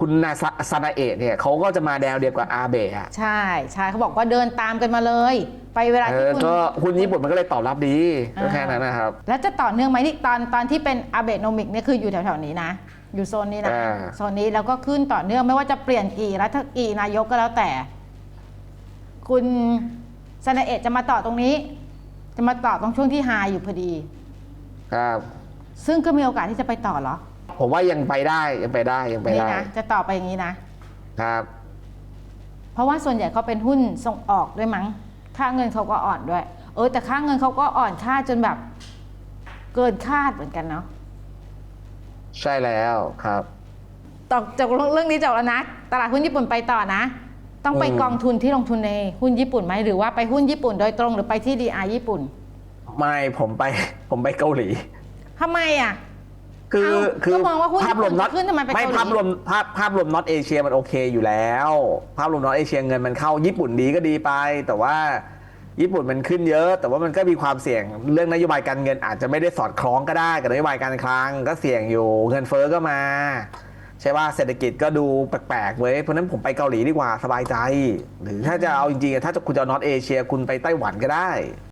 คุณนาซาซานาเอะเนี่ยเขาก็จะมาแนวเดียวกับอาเบะอะใช่ใช่เขาบอกว่าเดินตามกันมาเลย ไปเวลาเอที่อคุณ ก็หุ้นญี่ปุ่นมันก็เลยตอบรับดีก็อ่าแค่นั้นนะครับ แล้วจะต่อเนื่องไหมนี่ตอนตอนที่เป็นอาเบโนมิกเนี่ยคืออยู่แถวๆนี้นะ อยู่โซนนี้นะอ่า โซนนี้แล้วก็ขึ้นต่อเนื่องไม่ว่าจะเปลี่ยนกี่รัฐกี่นายกก็แล้วแต่ คุณซานาเอะจะมาต่อตรงนี้ จะมาต่อตรงช่วงที่ไฮอยู่พอดี ครับ ซึ่งก็มีโอกาสที่จะไปต่อเหรอ ผมว่ายังไปได้ยังไปได้ยังไปนี่ได้นะจะต่อไปอย่างนี้นะ ครับ เพราะว่าส่วนใหญ่เขาเป็นหุ้นส่งออกด้วยมั้ง ค่าเงินเขาก็อ่อนด้วย เออ แต่ค่าเงินเขาก็อ่อนค่าจนแบบ เกินคาดเหมือนกันเนาะใช่แล้วครับ ตอกจากเรื่องนี้จบแล้วนะ ตลาดหุ้นญี่ปุ่นไปต่อนะ ต้องไปอืม กองทุนที่ลงทุนในหุ้นญี่ปุ่นไหมหรือว่าไปหุ้นญี่ปุ่นโดยตรงหรือไปที่ DI ญี่ปุ่นไม่ผมไป ผมไปเกาหลีทำไมอะ คือเอ้าคือก็มองว่าหุ้นภาพรวมญี่ปุ่นน็อตขึ้นทำไมไปไม่เกาหลี ภาพรวมภาพภาพรวมน็อตเอเชียมันโอเคอยู่แล้ว ภาพรวมน็อตเอเชียเงินมันเข้าญี่ปุ่นดีก็ดีไป แต่ว่าญี่ปุ่นมันขึ้นเยอะ แต่ว่ามันก็มีความเสี่ยงเรื่องนโยบายการเงินอาจจะไม่ได้สอดคล้องก็ได้กับนโยบายการคลังก็เสี่ยงอยู่เงินเฟ้อก็มา ใช่ว่าเศรษฐกิจก็ดูแปลกๆเว้ยเพราะฉะนั้นผมไปเกาหลีดีกว่าสบายใจ หรือถ้าจะเอาจริงๆถ้าจะคุณจะเอาน็อตเอเชียคุณไปไต้หวันก็ได้